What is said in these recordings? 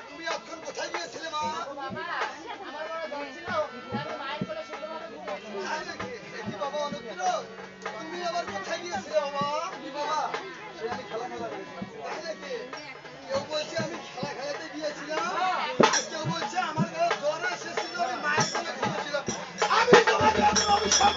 তুমি এখন কোথায় গিয়েছিলে মা বাবা আমার বড় দর ছিল আমি মায়ের কোলে সুন্দরভাবে ঘুমিয়েছি তাই নাকি? এ কি বাবা অনুগ্র তুমি আবার কোথায় গিয়েছিলে বাবা বাবা আমি খেলা খেলা কেউ বলছে আমি খেলা খেলাতে গিয়েছিলাম কেউ বলছে আমার জ্বর এসেছিল আমি মায়ের সঙ্গে ঘুমিয়েছিলাম আমি তোমাকে অভিশাপ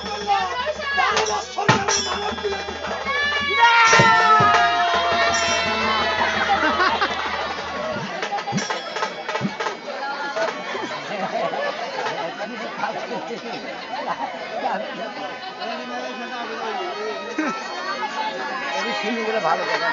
ভালো কথা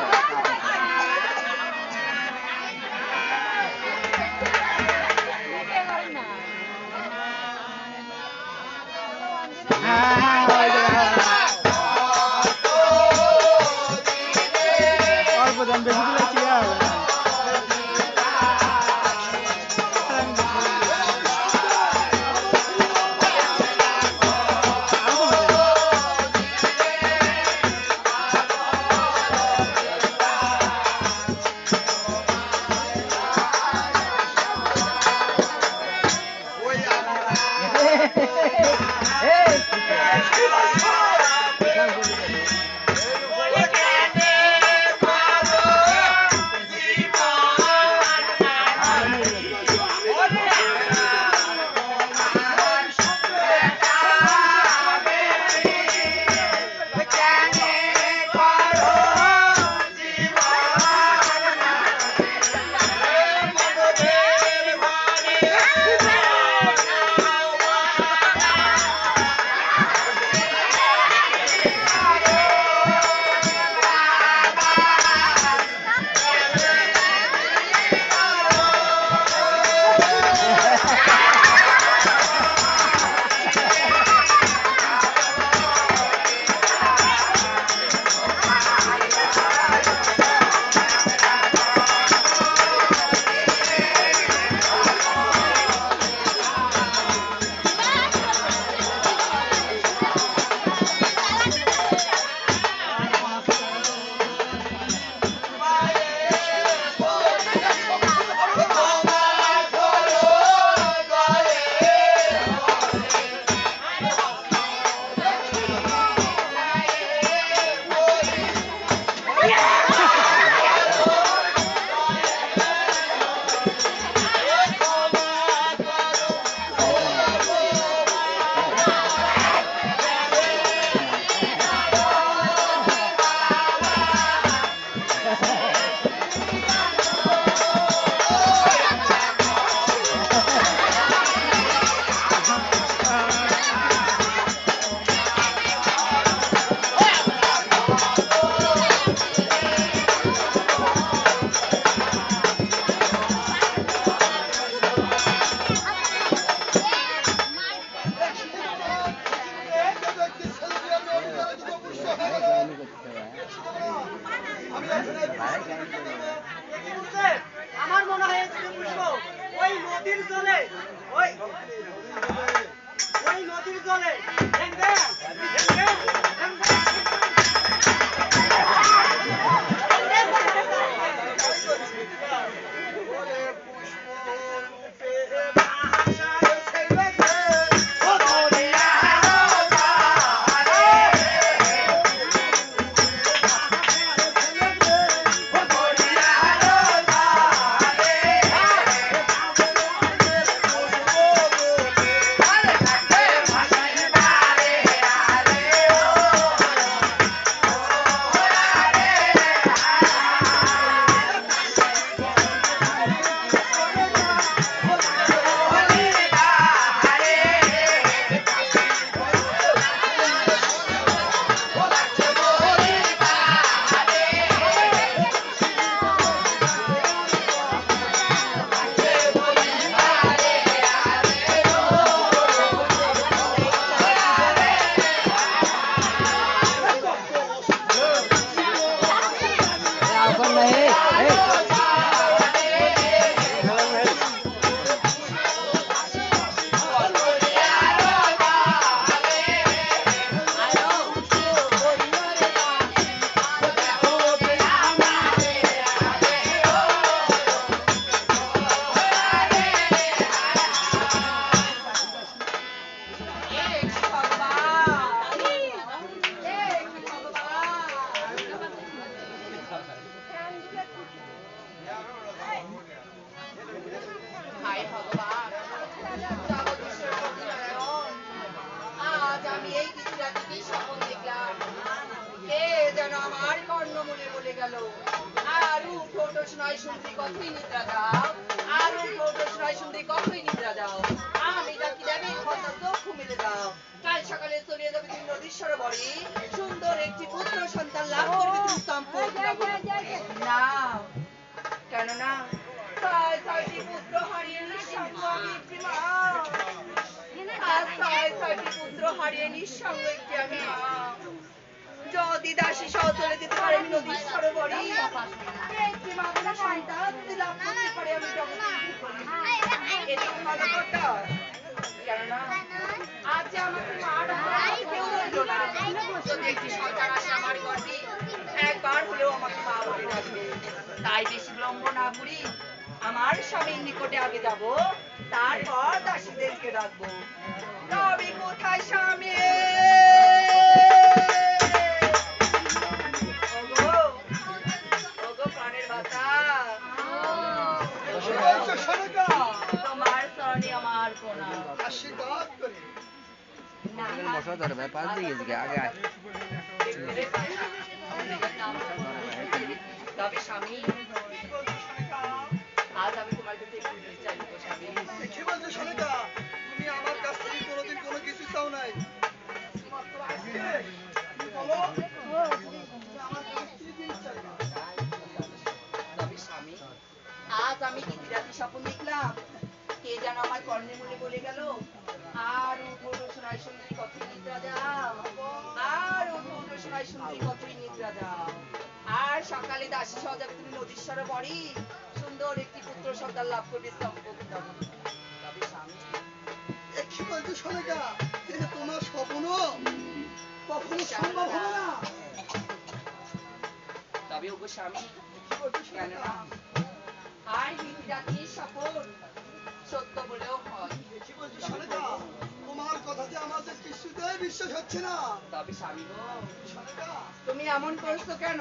আমার মনে হয় ওই নদীর জলে ওই নদীর জলে। গেল আর উঠো ওঠো শুনতে, কতই নিদ্রা দাও। আর উঠো ওঠো শুনতে, কতই নিদ্রা দাও। আমি ডাকি দেবী কথা চক্ষু মেলে দাও। কাল সকালে চলিয়ে যাবে তুমি নদীর সরোবরে সুন্দর একটি পুত্র সন্তান লাভ করবে তুমি সম্পদ না কেননা ছয় ছয়টি পুত্র হারিয়ে নিঃসঙ্গ আমি একটি মা আর ছয় ছয়টি পুত্র হারিয়ে নিঃসঙ্গ একটি আমি মা। যদি দাসী সহ চলে যেতে পারে আমি নদীর সরোবরে একটি মাত্র সন্তান যদি লাভ করতে পারে আমি জগতে এটা ভালো কথা। কেননা আজ যে আমাকে মার কেউ রইল না। যদি একটি সন্তান আসে আমার গর্ভে একবার হলেও আমাকে মা বলে ডাকবে। তাই বেশি বিলম্ব না করি আমার স্বামীর নিকটে আগে যাব তারপর দাসীদেরকে ডাকবো। রবি কোথায় স্বামী? তবে স্বামী সকালে দাসী সজাবে তুমি নদীর সরোবরে সুন্দর একটি পুত্র সন্তান লাভ করবে তবে স্বামী কি বলছো সনেকা এটা তোমার স্বপ্ন? কখনো সম্ভব হবে না। তবে ওগো স্বামী কি বলছো কেন সনেকা আর বিরাটির শপথ সত্য বলেও হয়। কি বলছো সনেকা কথাতে আমাদের কিছুতেই বিশ্বাস হচ্ছে না। তবে স্বামী গো। তুমি এমন করছ কেন?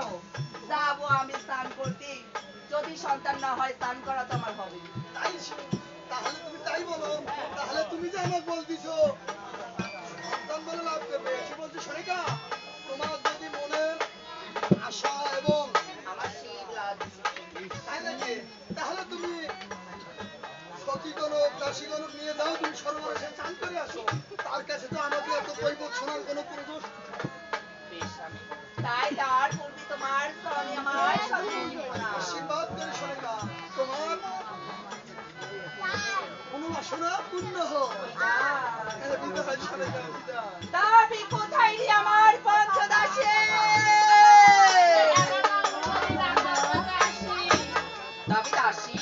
যাব আমি স্নান করতে যদি সন্তান না হয় স্নান করা তো আমার হবে তাই তাহলে তুমি তাই বলো। তাহলে তুমি যে আমাকে বলতেছো সন্তান বলে লাভ করবে। কি বলছো সনিকা তোমার যদি মনের আশা এবং দাসী গরু নিয়ে যাও তুমি সর্বনাশে চান করে আসো। তার কাছে তো আমাদের এত কৈবত শোনার কোনো প্রদোষ তাই তার পূর্বে তোমার স্বামী আমার সঙ্গে আশীর্বাদ করে সরকার তোমার অনুবাসনা পূর্ণ হোক। দাবি কোথায় আমার পঞ্চদাসে? দাবি দাসী